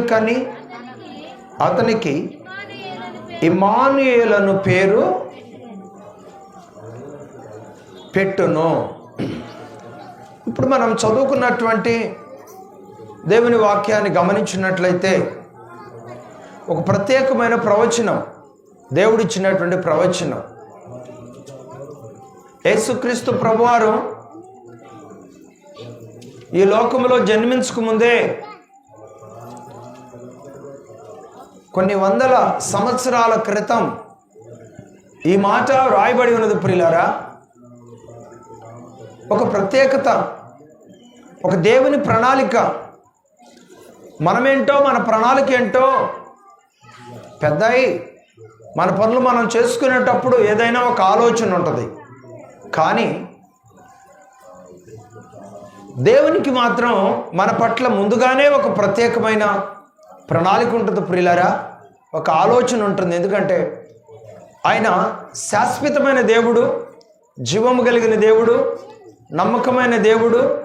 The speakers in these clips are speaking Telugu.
కానీ అతనికి ఇమానుయేలను పేరు పెట్టును. ఇప్పుడు మనం చదువుకున్నటువంటి దేవుని వాక్యాన్ని గమనించినట్లయితే ఒక ప్రత్యేకమైన ప్రవచనం దేవుడిచ్చినటువంటి ప్రవచనం. యేసుక్రీస్తు ప్రభువారు ఈ లోకంలో జన్మించక కొన్ని వందల సంవత్సరాల క్రితం ఈ మాట రాయబడి ఉన్నది ప్రియులారా. ఒక ప్రత్యేకత ఒక దేవుని ప్రణాళిక. మనమేంటో మన ప్రణాళిక ఏంటో పెద్దయి మన పనులు మనం చేసుకునేటప్పుడు ఏదైనా ఒక ఆలోచన ఉంటుంది. కానీ దేవునికి మాత్రం మన పట్ల ముందుగానే ఒక ప్రత్యేకమైన ప్రణాళిక ఉంటుంది ప్రియులారా ఒక ఆలోచన ఉంటుంది. ఎందుకంటే ఆయన శాశ్వతమైన దేవుడు జీవము కలిగిన దేవుడు నమ్మకమైన దేవుడు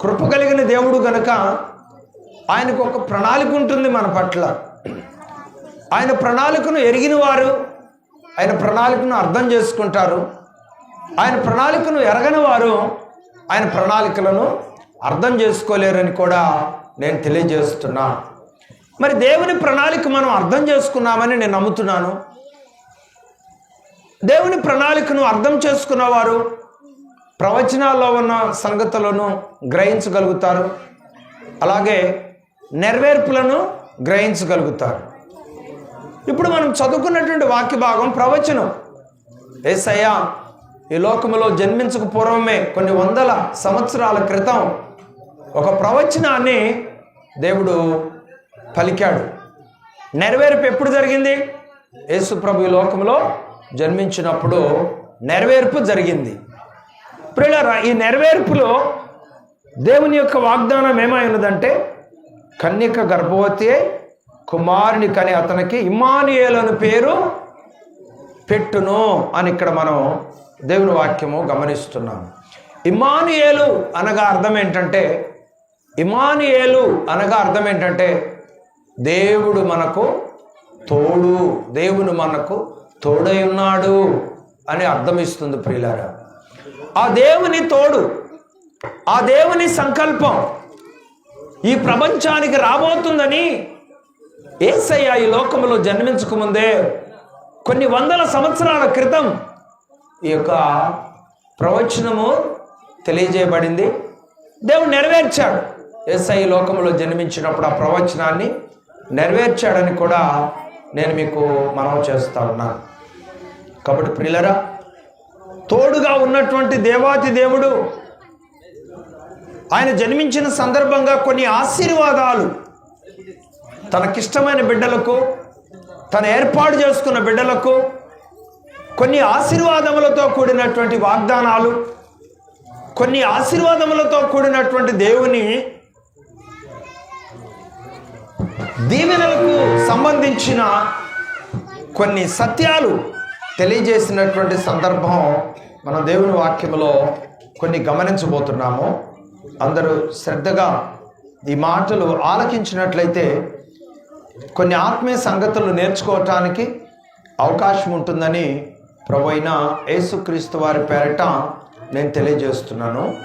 కృప కలిగిన దేవుడు కనుక ఆయనకు ఒక ప్రణాళిక ఉంటుంది మన పట్ల. ఆయన ప్రణాళికను ఎరిగిన వారు ఆయన ప్రణాళికను అర్థం చేసుకుంటారు. ఆయన ప్రణాళికను ఎరగని వారు ఆయన ప్రణాళికలను అర్థం చేసుకోలేరని కూడా నేను తెలియజేస్తున్నా. మరి దేవుని ప్రణాళిక మనం అర్థం చేసుకున్నామని నేను నమ్ముతున్నాను. దేవుని ప్రణాళికను అర్థం చేసుకున్నవారు ప్రవచనాల్లో ఉన్న సంగతులను గ్రహించగలుగుతారు. అలాగే నెరవేర్పులను గ్రహించగలుగుతారు. ఇప్పుడు మనం చదువుకున్నటువంటి వాక్య భాగం ప్రవచనం. ఏసయ్యా ఈ లోకములో జన్మించక పూర్వమే కొన్ని వందల సంవత్సరాల క్రితం ఒక ప్రవచనాన్ని దేవుడు పలికాడు. నెరవేర్పు ఎప్పుడు జరిగింది? యేసుప్రభు ఈ లోకంలో జన్మించినప్పుడు నెరవేర్పు జరిగింది. ప్రియులరా ఈ నెరవేర్పులో దేవుని యొక్క వాగ్దానం ఏమై ఉన్నదంటే కన్యక గర్భవతి కుమారుని కని అతనికి ఇమానియేలను పేరు పెట్టును అని ఇక్కడ మనం దేవుని వాక్యము గమనిస్తున్నాం ఇమానియేలు అనగా అర్థం ఏంటంటే ఇమానియేలు అనగా అర్థం ఏంటంటే దేవుడు మనకు తోడు దేవుడు మనకు తోడై ఉన్నాడు అని అర్థం ఇస్తుంది ప్రియులారా. ఆ దేవుని తోడు ఆ దేవుని సంకల్పం ఈ ప్రపంచానికి రాబోతుందని ఏసయ్య ఈ లోకంలో జన్మించకముందే కొన్ని వందల సంవత్సరాల క్రితం ఈ యొక్క ప్రవచనము తెలియజేయబడింది. దేవుడు నెరవేర్చాడు. ఎస్ఐ లోకంలో జన్మించినప్పుడు ఆ ప్రవచనాన్ని నెరవేర్చాడని కూడా నేను మీకు మనవి చేస్తా ఉన్నాను కాబట్టి ప్రిలరా తోడుగా ఉన్నటువంటి దేవాతి దేవుడు ఆయన జన్మించిన సందర్భంగా కొన్ని ఆశీర్వాదాలు తనకిష్టమైన బిడ్డలకు తను ఏర్పాటు చేసుకున్న బిడ్డలకు కొన్ని ఆశీర్వాదములతో కూడినటువంటి వాగ్దానాలు కొన్ని ఆశీర్వాదములతో కూడినటువంటి దేవుని దీవెనలకు సంబంధించిన కొన్ని సత్యాలు తెలియజేసినటువంటి సందర్భం మన దేవుని వాక్యంలో కొన్ని గమనించబోతున్నాము. అందరూ శ్రద్ధగా ఈ మాటలు ఆలకించినట్లయితే కొన్ని ఆత్మీయ సంగతులు నేర్చుకోవటానికి అవకాశం ఉంటుందని ప్రభు యేసుక్రీస్తు వారి పేరట నేను తెలియజేస్తున్నాను.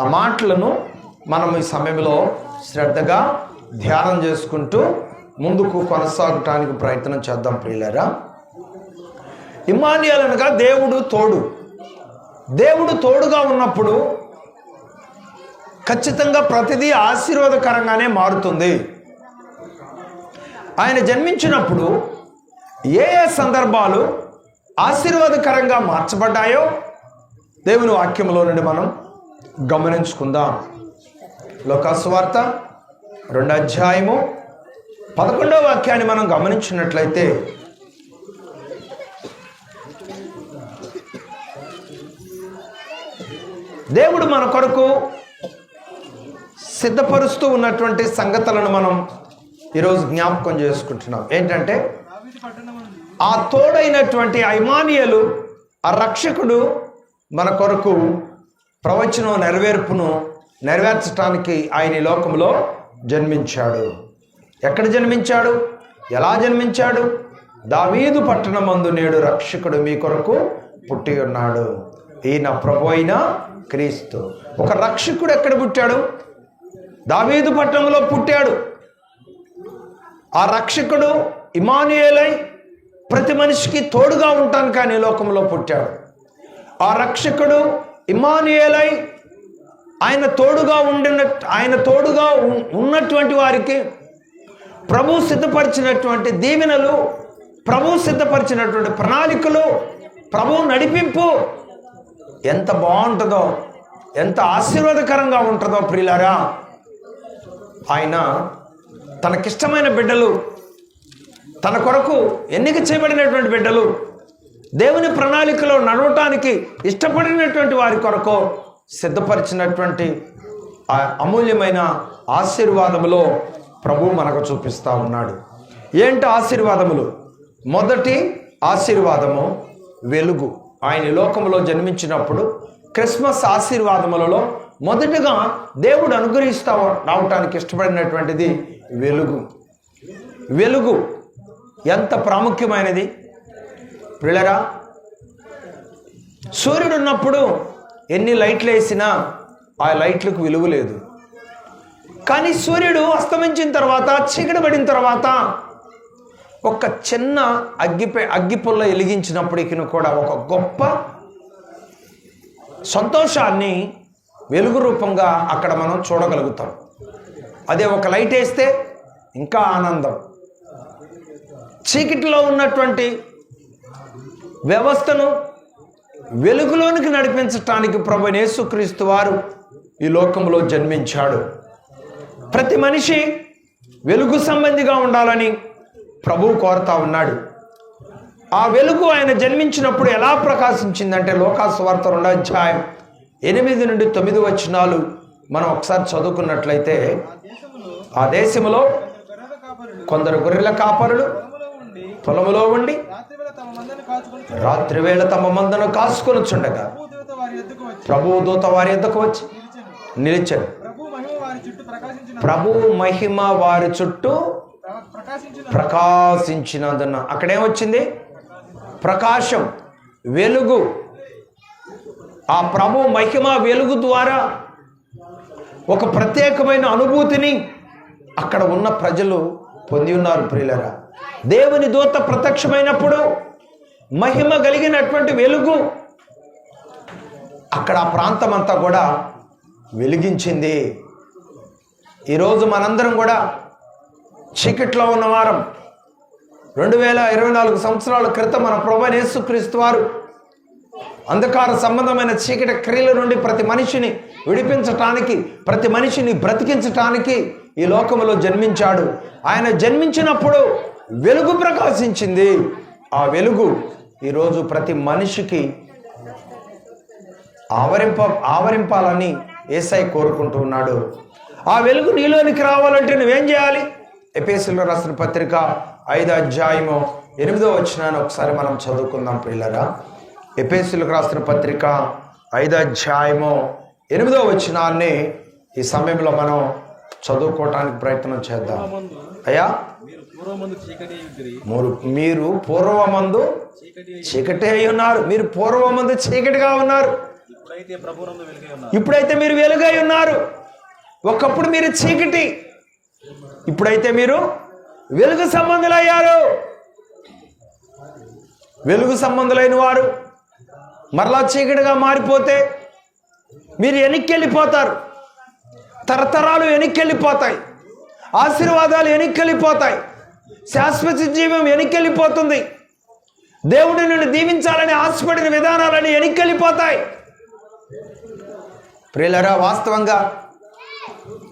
ఆ మాటలను మనం ఈ సమయంలో శ్రద్ధగా ధ్యానం చేసుకుంటూ ముందుకు కొనసాగటానికి ప్రయత్నం చేద్దాం ప్రియులరా. ఇమానియల్ అనగా దేవుడు తోడు. దేవుడు తోడుగా ఉన్నప్పుడు ఖచ్చితంగా ప్రతిదీ ఆశీర్వాదకరంగానే మారుతుంది. ఆయన జన్మించినప్పుడు ఏ ఏ సందర్భాలు ఆశీర్వాదకరంగా మార్చబడ్డాయో దేవుని వాక్యంలో నుండి మనం గమనించుకుందాం. లోకాసువార్త రెండు అధ్యాయము పదకొండో వాక్యాన్ని మనం గమనించినట్లయితే దేవుడు మన కొరకు సిద్ధపరుస్తూ ఉన్నటువంటి సంగతులను మనం ఈరోజు జ్ఞాపకం చేసుకుంటున్నాం. ఏంటంటే ఆ తోడైనటువంటి ఐమానియలు ఆ రక్షకుడు మన కొరకు ప్రవచనం నెరవేర్పును నెరవేర్చడానికి ఆయన లోకంలో జన్మించాడు. ఎక్కడ జన్మించాడు? ఎలా జన్మించాడు? దావీదు పట్టణమందు నేడు రక్షకుడు మీ కొరకు పుట్టి ఉన్నాడు. ఈయన ప్రభు అయిన క్రీస్తు. ఒక రక్షకుడు ఎక్కడ పుట్టాడు? దావీదు పట్టణంలో పుట్టాడు. ఆ రక్షకుడు ఇమానుయేలై ప్రతి మనిషికి తోడుగా ఉంటాను కానీ లోకంలో పుట్టాడు. ఆ రక్షకుడు ఇమానుయేలై ఆయన తోడుగా ఉండిన ఆయన తోడుగా ఉన్నటువంటి వారికి ప్రభు సిద్ధపరిచినటువంటి దీవెనలు ప్రభు సిద్ధపరిచినటువంటి ప్రణాళికలు ప్రభు నడిపింపు ఎంత బాగుంటుందో ఎంత ఆశీర్వాదకరంగా ఉంటుందో ప్రియులారా. ఆయన తనకిష్టమైన బిడ్డలు తన కొరకు ఎన్నిక చేయబడినటువంటి బిడ్డలు దేవుని ప్రణాళికలో నడవటానికి ఇష్టపడినటువంటి వారి కొరకు సిద్ధపరిచినటువంటి ఆ అమూల్యమైన ఆశీర్వాదములో ప్రభు మనకు చూపిస్తా ఉన్నాడు. ఏంటి ఆశీర్వాదములు? మొదటి ఆశీర్వాదము వెలుగు. ఆయన లోకంలో జన్మించినప్పుడు క్రిస్మస్ ఆశీర్వాదములలో మొదటగా దేవుడు అనుగ్రహిస్తా రావటానికి ఇష్టపడినటువంటిది వెలుగు. వెలుగు ఎంత ప్రాముఖ్యమైనది? పిల్లరా సూర్యుడు ఉన్నప్పుడు ఎన్ని లైట్లు వేసినా ఆ లైట్లకు విలువ లేదు. కానీ సూర్యుడు అస్తమించిన తర్వాత చీకటి పడిన తర్వాత ఒక చిన్న అగ్గిపై అగ్గిపుల్ల వెలిగించినప్పటికీ కూడా ఒక గొప్ప సంతోషాన్ని వెలుగు రూపంగా అక్కడ మనం చూడగలుగుతాం. అదే ఒక లైట్ వేస్తే ఇంకా ఆనందం. చీకటిలో ఉన్నటువంటి వ్యవస్థను వెలుగులోనికి నడిపించటానికి ప్రభు యేసుక్రీస్తు వారు ఈ లోకంలో జన్మించాడు. ప్రతి మనిషి వెలుగు సంబంధిగా ఉండాలని ప్రభువు కోరుతా ఉన్నాడు. ఆ వెలుగు ఆయన జన్మించినప్పుడు ఎలా ప్రకాశించిందంటే లోకాసు వార్త రెండో అధ్యాయం ఎనిమిది నుండి తొమ్మిది వచనాలు మనం ఒకసారి చదువుకున్నట్లయితే ఆ దేశంలో కొందరు గొర్రెల కాపరులు పొలములో ఉండి రాత్రివేళ తమ మందని కాచుకొని రాత్రి వేళ తమ మందను కాసుకొని చుండగా ప్రభువు దూత వారి ఎద్దకు వచ్చి నిలిచాడు ప్రభు మహిమ వారి చుట్టూ ప్రభు ప్రకాశించినందున అక్కడేమొచ్చింది ప్రకాశం వెలుగు. ఆ ప్రభు మహిమ వెలుగు ద్వారా ఒక ప్రత్యేకమైన అనుభూతిని అక్కడ ఉన్న ప్రజలు పొంది ఉన్నారు ప్రియులరా. దేవుని దూత ప్రత్యక్షమైనప్పుడు మహిమ కలిగినటువంటి వెలుగు. అక్కడ ఆ ప్రాంతం అంతా కూడా వెలిగించింది. ఈరోజు మనందరం కూడా చీకట్లో ఉన్నవారం రెండు వేల ఇరవై నాలుగు సంవత్సరాల క్రితం మన ప్రభు క్రీస్తు వారు అంధకార సంబంధమైన చీకటి క్రియల నుండి ప్రతి మనిషిని విడిపించటానికి ప్రతి మనిషిని బ్రతికించటానికి ఈ లోకములో జన్మించాడు. ఆయన జన్మించినప్పుడు వెలుగు ప్రకాశించింది. ఆ వెలుగు ఈరోజు ప్రతి మనిషికి ఆవరింప ఆవరింపాలని ఏసై కోరుకుంటూ ఉన్నాడు. ఆ వెలుగు నీలోనికి రావాలంటే నువ్వేం చేయాలి? ఎపిఎస్లో రాసిన పత్రిక ఐదు అధ్యాయము ఎనిమిదో వచ్చినాన్ని ఒకసారి మనం చదువుకుందాం పిల్లరా ఎపిఎస్లకు రాసిన పత్రిక ఐదో అధ్యాయము ఎనిమిదో వచ్చినాన్ని ఈ సమయంలో మనం చదువుకోవటానికి ప్రయత్నం చేద్దాం. అయ్యా యుద్ధిరి మీరు పూర్వమందు చీకటి అయి ఉన్నారు. మీరు పూర్వమందు చీకటిగా ఉన్నారు. ఇప్పుడైతే మీరు వెలుగై ఉన్నారు. ఒకప్పుడు మీరు చీకటి. ఇప్పుడైతే మీరు వెలుగు సంబంధులయ్యారు. వెలుగు సంబంధులైన వారు మరలా చీకటిగా మారిపోతే మీరు వెనక్కెళ్ళిపోతారు తరతరాలు వెనక్కెళ్ళిపోతాయి ఆశీర్వాదాలు వెనక్కెళ్ళిపోతాయి శాశ్వత జీవం వెనక్కెళ్ళిపోతుంది దేవుడి నుండి దీవించాలని ఆశపడిన విధానాలని వెనక్కెళ్ళిపోతాయి ప్రియులరా వాస్తవంగా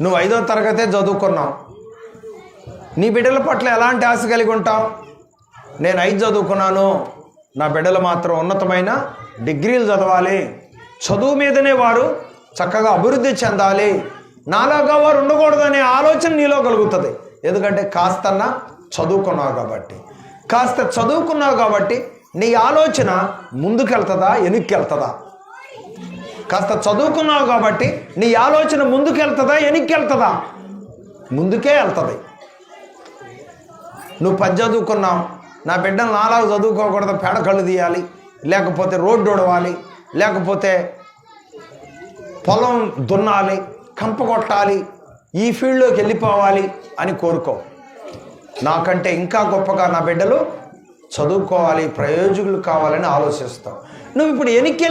నువ్వు ఐదో తరగతే చదువుకున్నావు. నీ బిడ్డల పట్ల ఎలాంటి ఆశ కలిగి ఉంటావు? నేను ఐదు చదువుకున్నాను. నా బిడ్డలు మాత్రం ఉన్నతమైన డిగ్రీలు చదవాలి. చదువు మీదనే వారు చక్కగా అభివృద్ధి చెందాలి. నాలాగా వారు ఉండకూడదనే ఆలోచన నీలో కలుగుతుంది. ఎందుకంటే కాస్తన్నా చదువుకున్నావు కాబట్టి. కాస్త చదువుకున్నావు కాబట్టి నీ ఆలోచన ముందుకెళ్తుందా వెనక్కి కాస్త చదువుకున్నావు కాబట్టి నీ ఆలోచన ముందుకెళ్తుందా వెనక్కి ముందుకే వెళ్తుంది. నువ్వు పది చదువుకున్నావు నా బిడ్డను నాలాగా చదువుకోకూడదు పేడ కళ్ళు తీయాలి లేకపోతే రోడ్డు ఉడవాలి లేకపోతే పొలం దున్నాలి కంప కొట్టాలి ఈ ఫీల్డ్లోకి వెళ్ళిపోవాలి అని కోరుకో. నాకంటే ఇంకా గొప్పగా నా బిడ్డలు చదువుకోవాలి ప్రయోజకులు కావాలని ఆలోచిస్తావు నువ్వు ఇప్పుడు వెనక్కి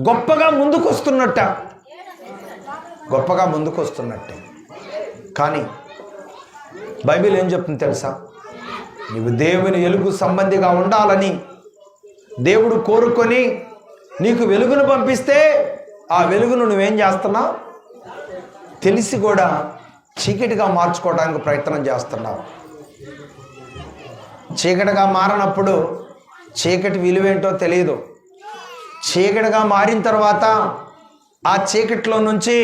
గొప్పగా ముందుకు వస్తున్నట్ట గొప్పగా ముందుకు వస్తున్నట్టే కానీ బైబిల్ ఏం చెప్తుంది తెలుసా? నీవు దేవుని వెలుగు సంబంధిగా ఉండాలని దేవుడు కోరుకొని నీకు వెలుగును పంపిస్తే ఆ వెలుగును నువ్వేం చేస్తున్నావు? తెలిసి కూడా చీకటిగా మార్చుకోవడానికి ప్రయత్నం చేస్తున్నావు. చీకటిగా మారినప్పుడు చీకటి విలువేంటో తెలియదు చీకటిగా మారిన తర్వాత ఆ చీకటిలో నుంచి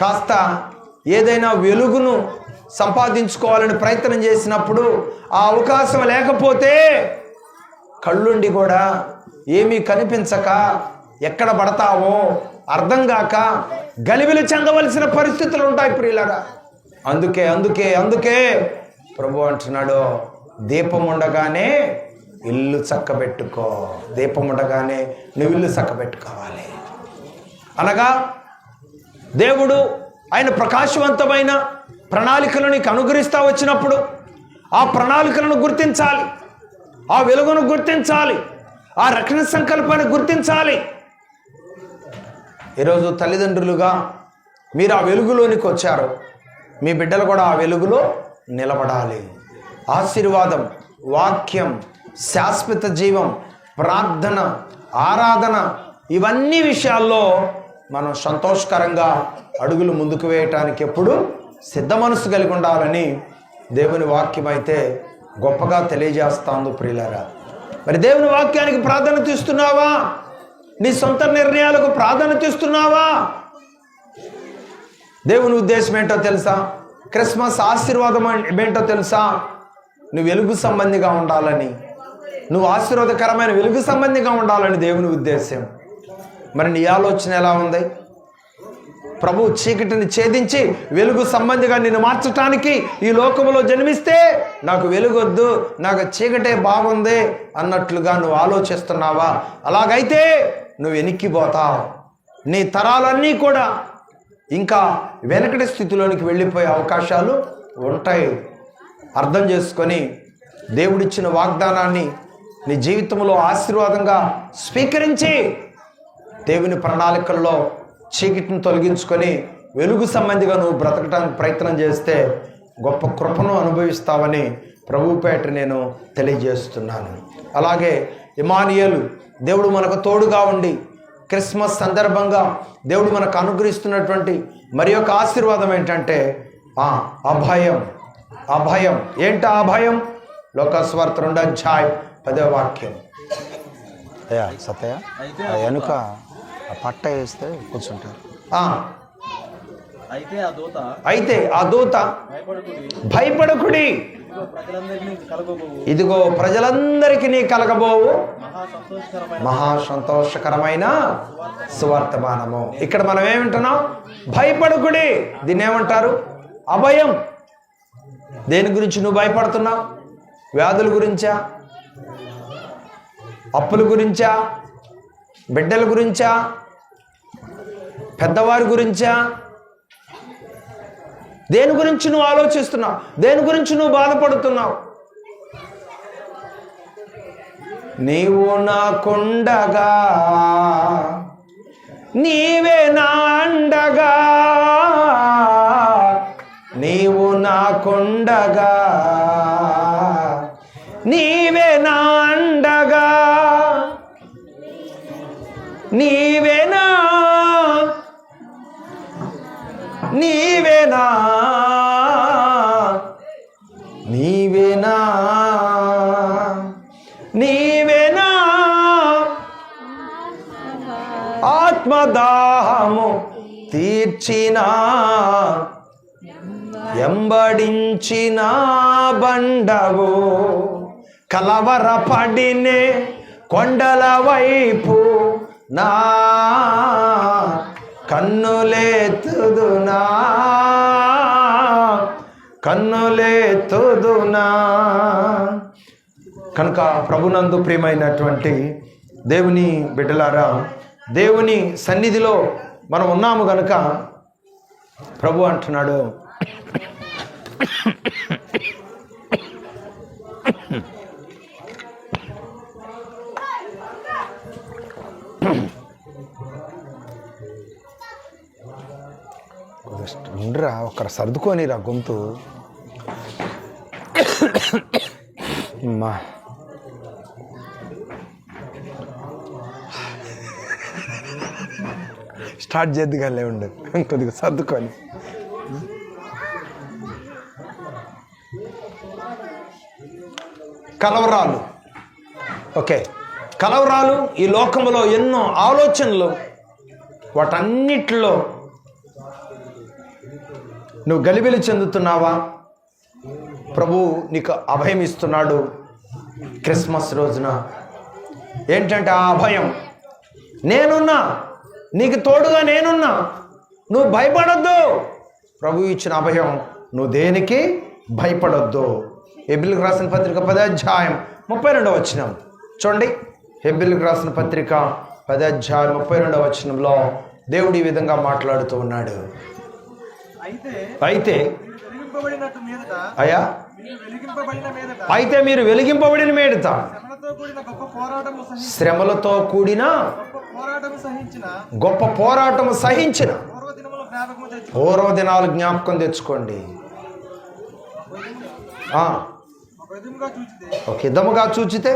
కాస్త ఏదైనా వెలుగును సంపాదించుకోవాలని ప్రయత్నం చేసినప్పుడు ఆ అవకాశం లేకపోతే కళ్ళుండి కూడా ఏమీ కనిపించక ఎక్కడ పడతావో అర్థం కాక గలిబిలి చెందవలసిన పరిస్థితులు ఉంటాయి ప్రియులరా. అందుకే అందుకే అందుకే ప్రభు అంటున్నాడు దీపం ఉండగానే ఇల్లు చక్కబెట్టుకో. దీపం ఉండగానే నువ్వు ఇల్లు చక్కబెట్టుకోవాలి. అనగా దేవుడు ఆయన ప్రకాశవంతమైన ప్రణాళికలు నీకు అనుగ్రహిస్తూ వచ్చినప్పుడు ఆ ప్రణాళికలను గుర్తించాలి. ఆ వెలుగును గుర్తించాలి. ఆ రక్షణ సంకల్పాన్ని గుర్తించాలి. ఈరోజు తల్లిదండ్రులుగా మీరు ఆ వెలుగులోనికి వచ్చారు. మీ బిడ్డలు కూడా ఆ వెలుగులో నిలబడాలి. ఆశీర్వాదం వాక్యం శాశ్వత జీవం ప్రార్థన ఆరాధన ఇవన్నీ విషయాల్లో మనం సంతోషకరంగా అడుగులు ముందుకు వేయటానికి ఎప్పుడు సిద్ధ మనసు కలిగి ఉండాలని దేవుని వాక్యం అయితే గొప్పగా తెలియజేస్తాను ప్రియులారా. మరి దేవుని వాక్యానికి ప్రాధాన్యత ఇస్తున్నావా? నీ సొంత నిర్ణయాలకు ప్రాధాన్యత ఇస్తున్నావా? దేవుని ఉద్దేశం ఏంటో తెలుసా? క్రిస్మస్ ఆశీర్వాదం ఏంటో తెలుసా? నువ్వు వెలుగు సంబంధిగా ఉండాలని. నువ్వు ఆశీర్వాదకరమైన వెలుగు సంబంధిగా ఉండాలని దేవుని ఉద్దేశం. మరి నీ ఆలోచన ఎలా ఉంది? ప్రభు చీకటిని ఛేదించి వెలుగు సంబంధిగా నిన్ను మార్చటానికి ఈ లోకంలో జన్మిస్తే నాకు వెలుగొద్దు నాకు చీకటే బాగుంది అన్నట్లుగా నువ్వు ఆలోచిస్తున్నావా? అలాగైతే నువ్వు వెనక్కిపోతావు నీ తరాలన్నీ కూడా ఇంకా వెనకటి స్థితిలోనికి వెళ్ళిపోయే అవకాశాలు ఉంటాయి. అర్థం చేసుకొని దేవుడిచ్చిన వాగ్దానాన్ని నీ జీవితంలో ఆశీర్వాదంగా స్వీకరించి దేవుని ప్రణాళికల్లో చీకటిని తొలగించుకొని వెలుగు సంబంధిగా నువ్వు బ్రతకడానికి ప్రయత్నం చేస్తే గొప్ప కృపను అనుభవిస్తావని ప్రభుపేట నేను తెలియజేస్తున్నాను. అలాగే ఇమానియలు దేవుడు మనకు తోడుగా ఉండి క్రిస్మస్ సందర్భంగా దేవుడు మనకు అనుగ్రహిస్తున్నటువంటి మరి యొక్క ఆశీర్వాదం ఏంటంటే ఆ అభయం అభయం ఏంట అభయం లోకస్వార్త రెండు అధ్యాయం పదో వాక్యం. అయ్యా సత్య వెనుక పట్ట వేస్తే కూర్చుంటారు. అయితే ఆ దూత అయితే ఆ దూత భయపడుకుని భయపడకుడి. ఇదిగో ప్రజలందరికీ నీ కలగబోవు. మహా సంతోషకరమైన మహా సంతోషకరమైన సువర్తమానము. ఇక్కడ మనం ఏమంటున్నాం భయపడకుడి. దీన్ని ఏమంటారు? అభయం. దేని గురించి నువ్వు భయపడుతున్నావు? వ్యాధుల గురించా? అప్పుల గురించా? బిడ్డల గురించా? పెద్దవారి గురించా? దేని గురించి నువ్వు ఆలోచిస్తున్నావు? దేని గురించి నువ్వు బాధపడుతున్నావు? నీవు నాకుండగా నీవే నా అండగా నీవు నాకుండగా తీర్చిన ఎంబడించిన బండవు కలవరపడినే కొండల వైపు నా కన్నులేతుదునా కన్నులేతుదునా కనుక ప్రభునందు ప్రియమైనటువంటి దేవుని బిడ్డలారా దేవుని సన్నిధిలో మనం ఉన్నాము గనుక ప్రభు అంటున్నాడు ఉండరా ఒకరు సర్దుకోనిరా గొంతు. మా స్టార్ట్ చేద్దుగానే ఉండు. కొద్దిగా సర్దుకొని. కలవరాలు. ఓకే. కలవరాలు ఈ లోకములో ఎన్నో ఆలోచనలు వాటన్నిటిలో నువ్వు గలిబిలి చెందుతున్నావా? ప్రభు నీకు అభయం ఇస్తున్నాడు క్రిస్మస్ రోజున. ఏంటంటే ఆ అభయం? నేనున్నా. నీకు తోడుగా నేనున్నా. నువ్వు భయపడొద్దు. ప్రభు ఇచ్చిన అభయం నువ్వు దేనికి భయపడొద్దు. హెబిల్కి రాసిన పత్రిక పదాధ్యాయం ముప్పై రెండవ వచనం. చూడండి. హెబిల్కి రాసిన పత్రిక పదాధ్యాయం ముప్పై రెండవ వచనంలో దేవుడు ఈ విధంగా మాట్లాడుతూ ఉన్నాడు. అయితే అయ్యా అయితే మీరు వెలిగింపబడిన మేడత శ్రమలతో కూడిన గొప్ప పోరాటము సహించిన గొప్ప పోరాటము సహించిన పూర్వ దినముల జ్ఞాపకము తెచ్చు పూర్వ దినాలు జ్ఞాపకం తెచ్చుకోండి. ఒక విధముగా చూచితే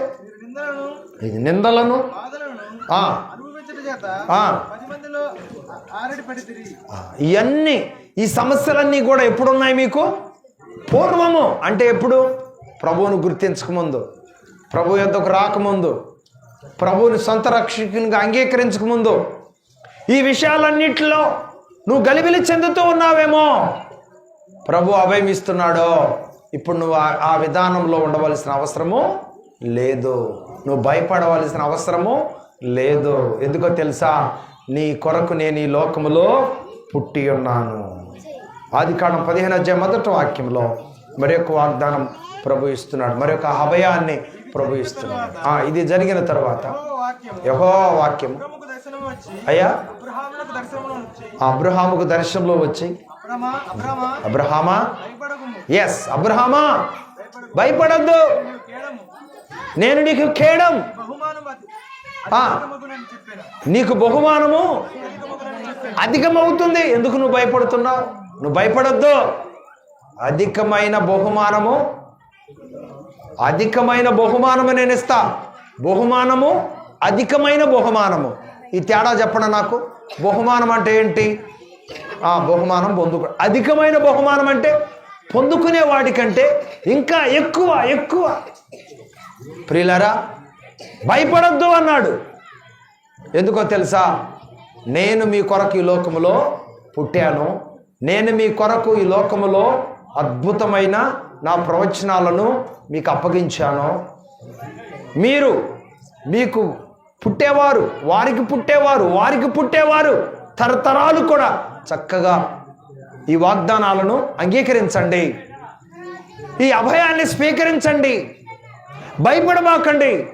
నిందలను ఇవన్నీ ఈ సమస్యలన్నీ కూడా ఎప్పుడున్నాయి మీకు? పూర్వము అంటే ఎప్పుడు? ప్రభువును గుర్తించకముందు. ప్రభు యొద్దకు రాకముందు. ప్రభువుని సొంత రక్షకునిగా అంగీకరించకముందు. ఈ విషయాలన్నిటిలో నువ్వు గలిబిలి చెందుతూ ఉన్నావేమో? ప్రభు అభయమిస్తున్నాడో. ఇప్పుడు నువ్వు ఆ విధానంలో ఉండవలసిన అవసరము లేదు. నువ్వు భయపడవలసిన అవసరము లేదు. ఎందుకో తెలుసా? నీ కొరకు నేను ఈ లోకములో పుట్టి ఉన్నాను. ఆది కాండం పదిహేను అధ్యాయ మొదటి వాక్యంలో మరి యొక్క వాగ్దానం ప్రభు ఇస్తున్నాడు. మరి యొక్క అభయాన్ని ప్రభు ఇస్తున్నాడు. ఇది జరిగిన తర్వాత యహో వాక్యం. అయ్యా అబ్రహాముకు దర్శనంలో వచ్చి అబ్రహామా? ఎస్ అబ్రహామా భయపడద్దు. నేను నీకు ఖేడం నీకు బహుమానము అధికమవుతుంది. ఎందుకు నువ్వు భయపడుతున్నావు? నువ్వు భయపడొద్దు. అధికమైన బహుమానము అధికమైన బహుమానము నేను ఇస్తా. బహుమానము అధికమైన బహుమానము. ఈ తేడా చెప్పండి నాకు? బహుమానం అంటే ఏంటి? ఆ బహుమానం పొందుకు అధికమైన బహుమానం అంటే పొందుకునే వాటికంటే ఇంకా ఎక్కువ ఎక్కువ. ప్రియులరా భయపడొద్దు అన్నాడు. ఎందుకో తెలుసా? నేను మీ కొరకు ఈ లోకములో పుట్టాను. నేను మీ కొరకు ఈ లోకములో అద్భుతమైన నా ప్రవచనాలను మీకు అప్పగించాను. మీరు మీకు పుట్టేవారు వారికి పుట్టేవారు వారికి పుట్టేవారు తరతరాలు కూడా చక్కగా ఈ వాగ్దానాలను అంగీకరించండి. ఈ అభయాన్ని స్వీకరించండి. భయపడమాకండి.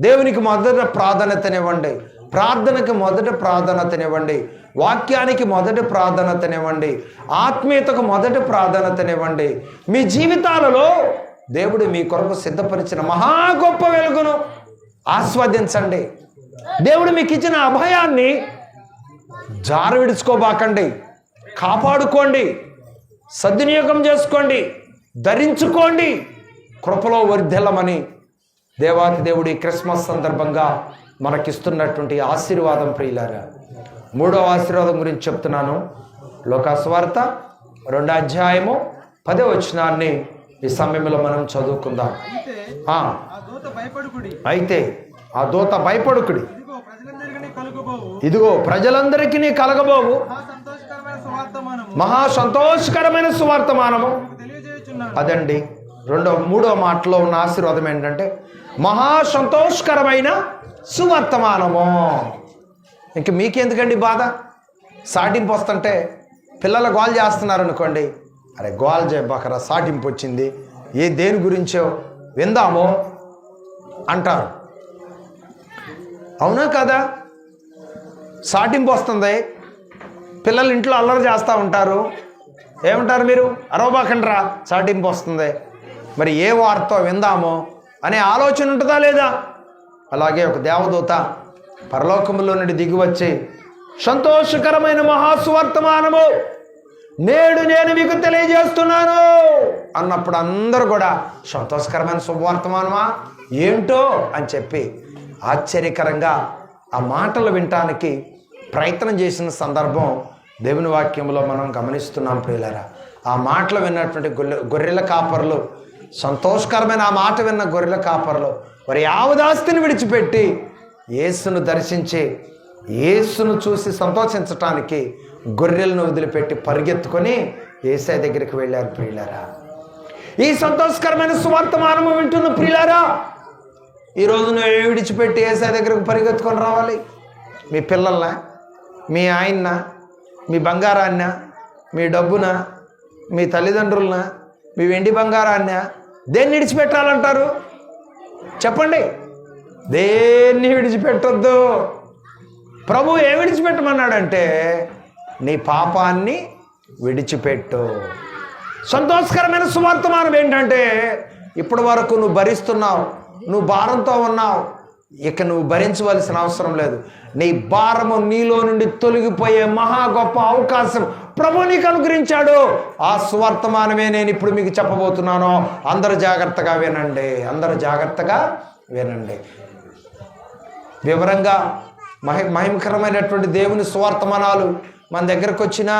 దేవునికి మొదట ప్రాధాన్యతనివ్వండి. ప్రార్థనకి మొదట ప్రాధాన్యతనివ్వండి. వాక్యానికి మొదటి ప్రాధాన్యతనివ్వండి. ఆత్మీయతకు మొదటి ప్రాధాన్యతనివ్వండి. మీ జీవితాలలో దేవుడు మీ కొరకు సిద్ధపరిచిన మహా గొప్ప వెలుగును ఆస్వాదించండి. దేవుడు మీకు ఇచ్చిన అభయాన్ని జార విడుచుకోబాకండి. కాపాడుకోండి. సద్వినియోగం చేసుకోండి. ధరించుకోండి. కృపలో వర్ధిల్లమని దేవాతి దేవుడి క్రిస్మస్ సందర్భంగా మనకిస్తున్నటువంటి ఆశీర్వాదం ప్రియులారా. మూడవ ఆశీర్వాదం గురించి చెప్తున్నాను. లోకాస్వార్త రెండో అధ్యాయము పదే వచనాన్ని ఈ సమయంలో మనం చదువుకుందాం. అయితే ఆ, దూత భయపడుకుడి. ఇదిగో ప్రజలందరికీ కలుగుబోవు. మహా సంతోషకరమైన సువార్తమానము. అదండి రెండో మూడో మాటలో ఉన్న ఆశీర్వాదం ఏంటంటే మహా సంతోషకరమైన సువర్తమానము. ఇంక మీకెందుకండి బాధ? సాటింపు వస్తుంటే పిల్లలు గోల్ చేస్తున్నారు అనుకోండి అరే గోల్ చేయబకరా సాటింపు వచ్చింది. ఏ దేని గురించో విందామో అంటారు. అవునా కదా? సాటింపు వస్తుంది. పిల్లలు ఇంట్లో అల్లరి చేస్తూ ఉంటారు. ఏమంటారు మీరు? అరవబాకండ్రా సాటింపు వస్తుంది. మరి ఏ వార్త విందామో అనే ఆలోచన ఉంటుందా లేదా? అలాగే ఒక దేవదూత పరలోకములో నుండి దిగివచ్చే సంతోషకరమైన మహాస్వర్తమానము నేడు నేను మీకు తెలియజేస్తున్నాను అన్నప్పుడు అందరూ కూడా సంతోషకరమైన శుభవర్తమానమా ఏంటో అని చెప్పి ఆశ్చర్యకరంగా ఆ మాటలు వినటానికి ప్రయత్నం చేసిన సందర్భం దేవుని వాక్యంలో మనం గమనిస్తున్నాం ప్రియులరా. ఆ మాటలు విన్నటువంటి గొర్రెల కాపర్లు సంతోషకరమైన ఆ మాట విన్న గొర్రెల కాపర్లు వారి యావదాస్తిని విడిచిపెట్టి యేసును దర్శించి యేసును చూసి సంతోషించటానికి గొర్రెలను వదిలిపెట్టి పరిగెత్తుకొని ఏసై దగ్గరికి వెళ్ళారు ప్రియులారా. ఈ సంతోషకరమైన సువార్తమానము వింటున్న ప్రియులారా ఈరోజు నువ్వు విడిచిపెట్టి ఏసై దగ్గరకు పరిగెత్తుకొని రావాలి? మీ పిల్లల మీ ఆయన్న? మీ బంగారాన్న? మీ డబ్బున? మీ తల్లిదండ్రులన? మీ వెండి బంగారాన్న? దేన్ని విడిచిపెట్టాలంటారు? చెప్పండి. దేన్ని విడిచిపెట్టొద్దు? ప్రభు ఏ విడిచిపెట్టమన్నాడంటే నీ పాపాన్ని విడిచిపెట్టు. సంతోషకరమైన సువర్తమానం ఏంటంటే ఇప్పటి వరకు నువ్వు భరిస్తున్నావు నువ్వు భారంతో ఉన్నావు ఇక నువ్వు భరించవలసిన అవసరం లేదు. నీ భారము నీలో నుండి తొలగిపోయే మహా గొప్ప అవకాశం ప్రభు నీకు అనుగ్రహించాడు. ఆ సువర్తమానమే నేను ఇప్పుడు మీకు చెప్పబోతున్నాను. అందరూ జాగ్రత్తగా వినండి అందరూ జాగ్రత్తగా వినండి. వివరంగా మహి మహిమకరమైనటువంటి దేవుని స్వార్థమానాలు మన దగ్గరకు వచ్చిన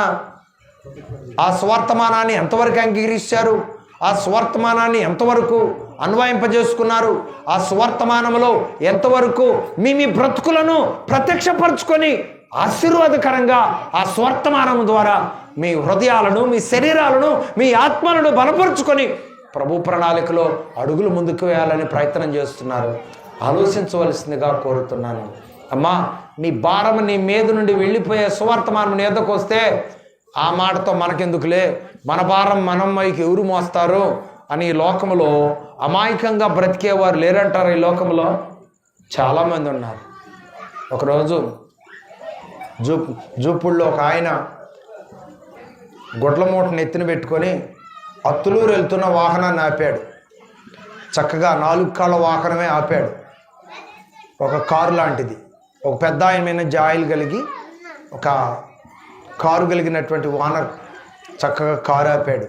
ఆ స్వార్థమానాన్ని ఎంతవరకు అంగీకరించారు? ఆ స్వార్థమానాన్ని ఎంతవరకు అన్వయింపజేసుకున్నారు? ఆ స్వార్థమానంలో ఎంతవరకు మీ మీ బ్రతుకులను ప్రత్యక్షపరచుకొని ఆశీర్వాదకరంగా ఆ స్వార్థమానం ద్వారా మీ హృదయాలను మీ శరీరాలను మీ ఆత్మలను బలపరుచుకొని ప్రభు ప్రణాళికలో అడుగులు ముందుకు వేయాలని ప్రయత్నం చేస్తున్నారు. ఆలోచించవలసిందిగా కోరుతున్నాను. అమ్మా నీ భారం నీ మీద నుండి వెళ్ళిపోయే సువార్తమానం నీ ఎద్దకు వస్తే ఆ మాటతో మనకెందుకులే? మన భారం మనం మైకి ఎవరు మోస్తారు? అని ఈ లోకంలో అమాయకంగా బ్రతికేవారు లేరంటారు ఈ లోకంలో చాలామంది ఉన్నారు. ఒకరోజు జూ జూపుల్లో ఒక ఆయన గుడ్ల మూటను ఎత్తిన పెట్టుకొని అత్తులూరు వెళ్తున్న వాహనాన్ని ఆపాడు. చక్కగా నాలుగు కాళ్ళ వాహనమే ఆపాడు. ఒక కారు లాంటిది. ఒక పెద్ద ఆయనమైన మీద కలిగి ఒక కారు కలిగినటువంటి ఓనర్ చక్కగా కారు ఆపాడు.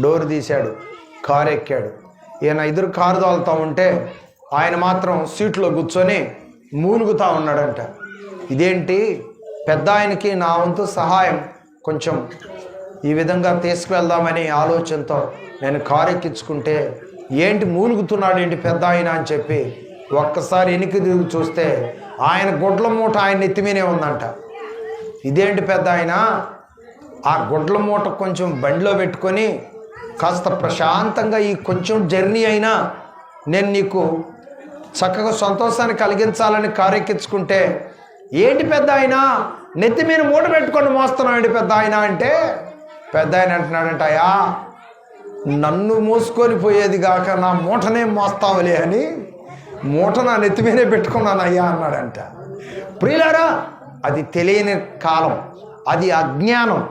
డోర్ తీశాడు కారు ఎక్కాడు. ఈయన ఇద్దరు కారు తోలుతూ ఉంటే ఆయన మాత్రం సీట్లో కూర్చొని మూలుగుతూ ఉన్నాడంట. ఇదేంటి? పెద్ద ఆయనకి నా వంతు సహాయం. కొంచెం ఈ విధంగా తీసుకువెళ్దామనే ఆలోచనతో నేను కారు ఎక్కించుకుంటే ఏంటి మూలుగుతున్నాడు ఏంటి పెద్ద ఆయన అని చెప్పి ఒక్కసారి వెనక్కి తిరిగి చూస్తే ఆయన గుడ్ల మూట ఆయన నెత్తిమీనే ఉందంట. ఇదేంటి పెద్ద ఆయన? ఆ గుడ్ల మూట కొంచెం బండిలో పెట్టుకొని కాస్త ప్రశాంతంగా ఈ కొంచెం జర్నీ అయినా నేను నీకు చక్కగా సంతోషాన్ని కలిగించాలని కారెక్కించుకుంటే ఏంటి పెద్ద ఆయన? నెత్తి మీద మూట పెట్టుకొని మోస్తున్నావు ఏంటి పెద్ద ఆయన అంటే? పెద్ద ఆయన అంటున్నాడంట అయ్యా నన్ను మోసుకొని పోయేది కాక నా మూటనే మోస్తావులే అని మూట నా నెత్తి మీదే పెట్టుకున్నాను అయ్యా అన్నాడంట. ప్రియులారా అది తెలియని కాలం అది అజ్ఞానం.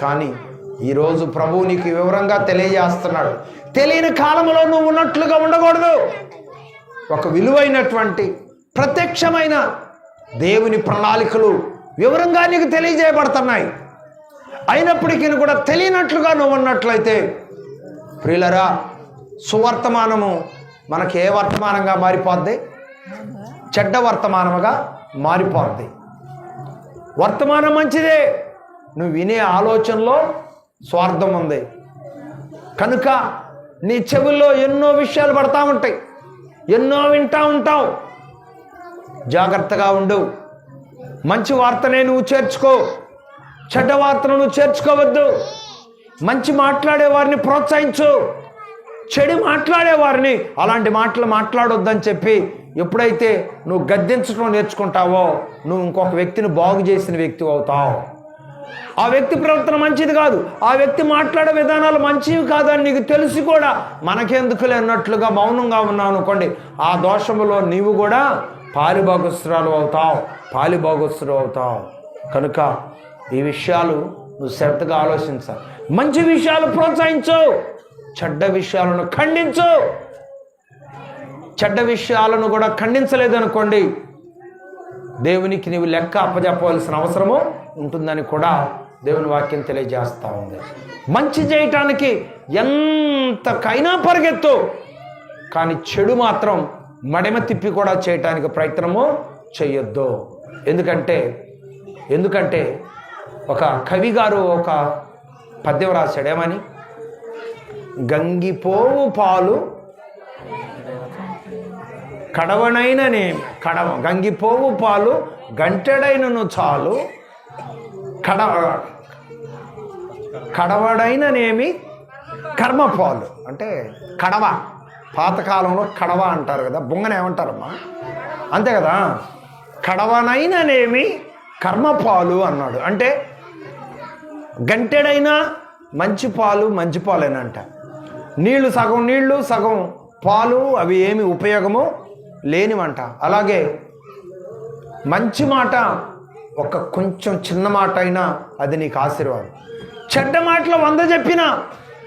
కానీ ఈరోజు ప్రభువు నీకు వివరంగా తెలియజేస్తున్నాడు. తెలియని కాలంలో నువ్వు ఉన్నట్లుగా ఉండకూడదు. ఒక విలువైనటువంటి ప్రత్యక్షమైన దేవుని ప్రణాళికలు వివరంగా నీకు తెలియజేయబడుతున్నాయి. అయినప్పటికీ కూడా తెలియనట్లుగా నువ్వు ఉన్నట్లయితే ప్రియులరా సువర్తమానము మనకి ఏ వర్తమానంగా మారిపోద్ది? చెడ్డ వర్తమానముగా మారిపోద్ది. వర్తమానం మంచిదే. నువ్వు వినే ఆలోచనలో స్వార్థం ఉంది. కనుక నీ చెవుల్లో ఎన్నో విషయాలు పడతా ఉంటాయి. ఎన్నో వింటా ఉంటావు. జాగ్రత్తగా ఉండు. మంచి వార్తనే నువ్వు చేర్చుకో. చెడ్డ వార్తను నువ్వు చేర్చుకోవద్దు. మంచి మాట్లాడే వారిని ప్రోత్సహించు. చెడు మాట్లాడేవారిని. అలాంటి మాటలు మాట్లాడొద్దని చెప్పి ఎప్పుడైతే నువ్వు గద్దించడం నేర్చుకుంటావో నువ్వు ఇంకొక వ్యక్తిని బాగు చేసిన వ్యక్తి అవుతావు. ఆ వ్యక్తి ప్రవర్తన మంచిది కాదు. ఆ వ్యక్తి మాట్లాడే విధానాలు మంచివి కాదని నీకు తెలిసి కూడా. మనకెందుకులే అన్నట్లుగా మౌనంగా ఉన్నావు అనుకోండి. ఆ దోషములో నీవు కూడా పాలిభాగస్తురాలు అవుతావు. పాలిభాగస్తులు అవుతావు. కనుక ఈ విషయాలు నువ్వు శ్రద్ధగా ఆలోచించాలి. మంచి విషయాలు ప్రోత్సహించవు చెడ్డ విషయాలను ఖండించు. చెడ్డ విషయాలను కూడా ఖండించలేదు అనుకోండి దేవునికి నీవు లెక్క అప్పజెప్పవలసిన అవసరము ఉంటుందని కూడా దేవుని వాక్యం తెలియజేస్తూ ఉంది. మంచి చేయటానికి ఎంతకైనా పరిగెత్తు. కానీ చెడు మాత్రం మడమ తిప్పి కూడా చేయటానికి ప్రయత్నము చేయొద్దు. ఎందుకంటే ఎందుకంటే ఒక కవి గారు ఒక పద్యం రాశాడు. ఏమని? గంగిపోవు పాలు. కడవనైననేమి కడవ గంగిపోవు పాలు గంటెడైనను చాలు. కడవ కడవడైననేమి కర్మపాలు అంటే కడవ పాతకాలంలో కడవ అంటారు కదా బొంగన ఏమంటారమ్మా? అంతే కదా? కడవనైననేమి కర్మపాలు అన్నాడు. అంటే గంటెడైనా మంచి పాలు మంచి పాలేనంట. నీళ్ళు సగం నీళ్ళు సగం పాలు అవి ఏమి ఉపయోగము లేనివంట. అలాగే మంచి మాట ఒక కొంచెం చిన్న మాట అయినా అది నీకు ఆశీర్వాదం. చెడ్డ మాటలు వంద చెప్పినా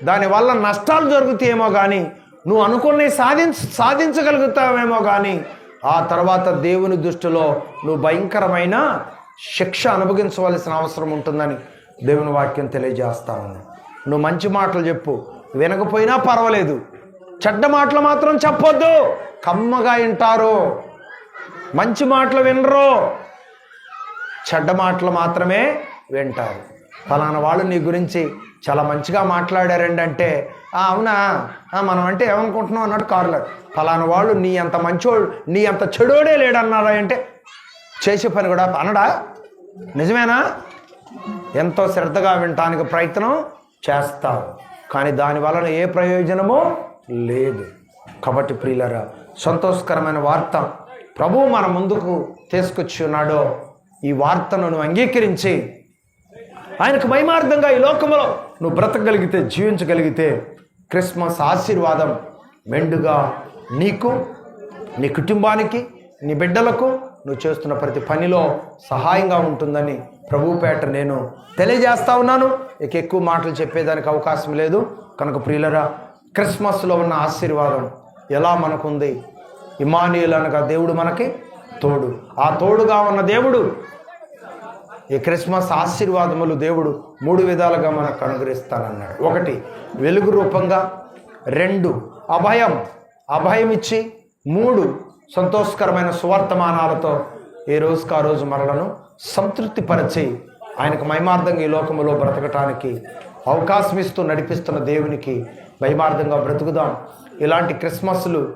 దానివల్ల నష్టాలు జరుగుతాయేమో కానీ నువ్వు అనుకున్నవి సాధించ సాధించగలుగుతావేమో కానీ ఆ తర్వాత దేవుని దృష్టిలో నువ్వు భయంకరమైన శిక్ష అనుభవించవలసిన అవసరం ఉంటుందని దేవుని వాక్యం తెలియజేస్తా ఉంది. నువ్వు మంచి మాటలు చెప్పు. వినకపోయినా పర్వాలేదు. చెడ్డ మాటలు మాత్రం చెప్పొద్దు. కమ్మగా వింటారు. మంచి మాటలు వినరు. చెడ్డ మాటలు మాత్రమే వింటారు. ఫలానా వాళ్ళు నీ గురించి చాలా మంచిగా మాట్లాడారండి అంటే అవునా? మనం అంటే ఏమనుకుంటున్నాం? అన్నట్టు కారులో. ఫలానా వాళ్ళు నీ అంత మంచోడు నీ అంత చెడోడే లేడన్నారా? అంటే చేసే పని కూడా అనడా? నిజమేనా? ఎంతో శ్రద్ధగా వినటానికి ప్రయత్నం చేస్తారు కానీ దాని వలన ఏ ప్రయోజనము లేదు. కాబట్టి ప్రియులరా సంతోషకరమైన వార్త ప్రభువు మన ముందుకు తీసుకొచ్చి ఉన్నాడో ఈ వార్తను నువ్వు అంగీకరించి ఆయనకు మహిమార్థంగా ఈ లోకంలో నువ్వు బ్రతకగలిగితే జీవించగలిగితే క్రిస్మస్ ఆశీర్వాదం మెండుగా నీకు నీ కుటుంబానికి నీ బిడ్డలకు నువ్వు చేస్తున్న ప్రతి పనిలో సహాయంగా ఉంటుందని ప్రభుపేట నేను తెలియజేస్తా ఉన్నాను. ఇక ఎక్కువ మాటలు చెప్పేదానికి అవకాశం లేదు. కనుక ప్రియులరా క్రిస్మస్లో ఉన్న ఆశీర్వాదం ఎలా మనకుంది? ఇమానియులు అనగా దేవుడు మనకి తోడు. ఆ తోడుగా ఉన్న దేవుడు ఈ క్రిస్మస్ ఆశీర్వాదములు దేవుడు మూడు విధాలుగా మనకు అనుగ్రహిస్తానన్నాడు. ఒకటి వెలుగు రూపంగా. రెండు అభయం. అభయం ఇచ్చి మూడు సంతోషకరమైన సువర్తమానాలతో ఏ రోజుకు ఆ రోజు మరలను సంతృప్తిపరచి ఆయనకు మహిమార్థంగా ఈ లోకములో బ్రతకటానికి అవకాశం ఇస్తూ నడిపిస్తున్న దేవునికి మహిమార్థంగా బ్రతుకుదాం. ఇలాంటి క్రిస్మస్లు